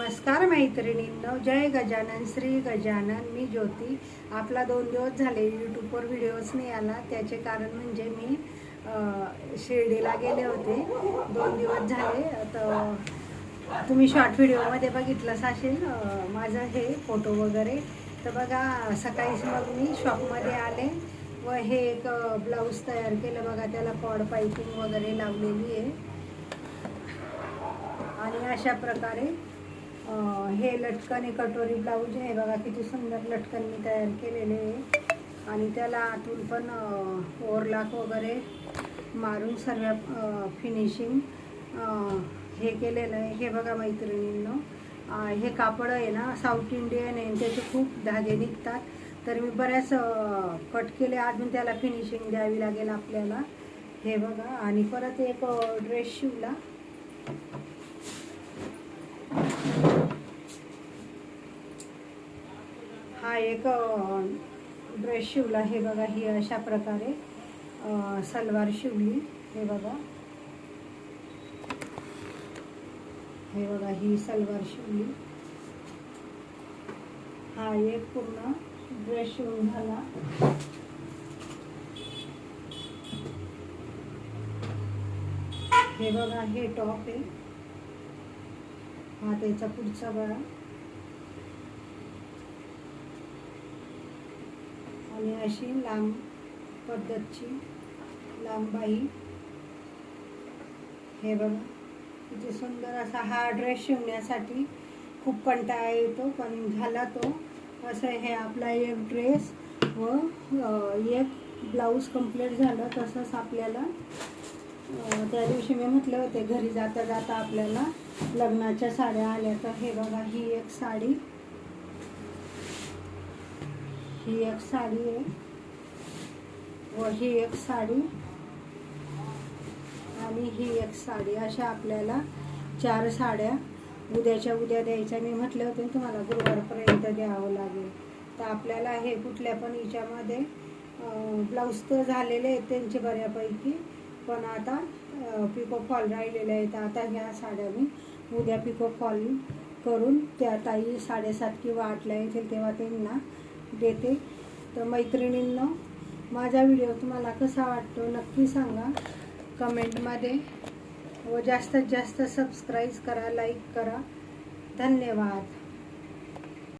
नमस्कार मैत्रिणींनो जय गजानन श्री गजानन. मी ज्योती. आपला दोन दिवस झाले यूट्यूबवर व्हिडिओच नाही आला त्याचे कारण म्हणजे मी शिर्डीला गेले होते. दोन दिवस झाले. तर तुम्ही शॉर्ट व्हिडिओमध्ये बघितलंच असेल माझं हे फोटो वगैरे. तर बघा सकाळीच मग मी शॉपमध्ये आले व हे एक ब्लाऊज तयार केलं. बघा त्याला कॉड पायपिंग वगैरे लावलेली आहे. आणि अशा प्रकारे हे लटकन हे कटोरी ब्लाऊज आहे बघा किती सुंदर लटकन मी तयार केलेले आहे. आणि त्याला आतून पण ओरलाक वगैरे मारून सर्व फिनिशिंग हे केलेलं आहे. हे बघा मैत्रिणींनो हे कापड आहे ना साऊथ इंडियन आहे आणि त्याचे खूप धागे निघतात. तर मी बऱ्याच कट केले. अजून त्याला फिनिशिंग द्यावी लागेल आपल्याला. हे बघा. आणि परत एक ड्रेस शिवला. हा एक ड्रेस शिवला हे बघा ही अशा प्रकारे सलवार शिवली हे बघा. हे बघा ही सलवार शिवली. हा एक पूर्ण ड्रेस शिवून झाला. हे बघा हे टॉप आहे. हा त्याचा पुढचा बघा. आणि अशी लांब पद्धतची लांबाई हे बघा म्हणजे सुंदर असा हा ड्रेस शिवण्यासाठी खूप कंटाळा येतो पण झाला तो. असं हे आपला एक ड्रेस व एक ब्लाऊज कंप्लीट झालं तसंच आपल्याला. त्या दिवशी मी म्हटले होते घरी जाता जाता आपल्याला लग्नाच्या साड्या आल्या तर हे बघा ही एक साडी. ही एक साडी आहे. व ही एक साडी आणि ही एक साडी. अशा आपल्याला चार साड्या उद्याच्या उद्या द्यायच्या. मी म्हटले होते ना तुम्हाला गुरुवारपर्यंत द्यावं लागेल. तर आपल्याला हे कुठल्या पण हिच्यामध्ये ब्लाऊज तर झालेले आहेत त्यांचे बऱ्यापैकी पण आता पिको फॉल राहिलेले आहेत. आता ह्या साड्या मी उद्या पिको फॉल करून त्या ताई साडेसात किंवा आठला येतील तेव्हा त्यांना देते. तर मैत्रिणींनो माझा व्हिडिओ तुम्हाला कसा वाटतो नक्की सांगा. कमेंटमध्ये व जास्तीत जास्त सबस्क्राईब करा लाईक करा. धन्यवाद.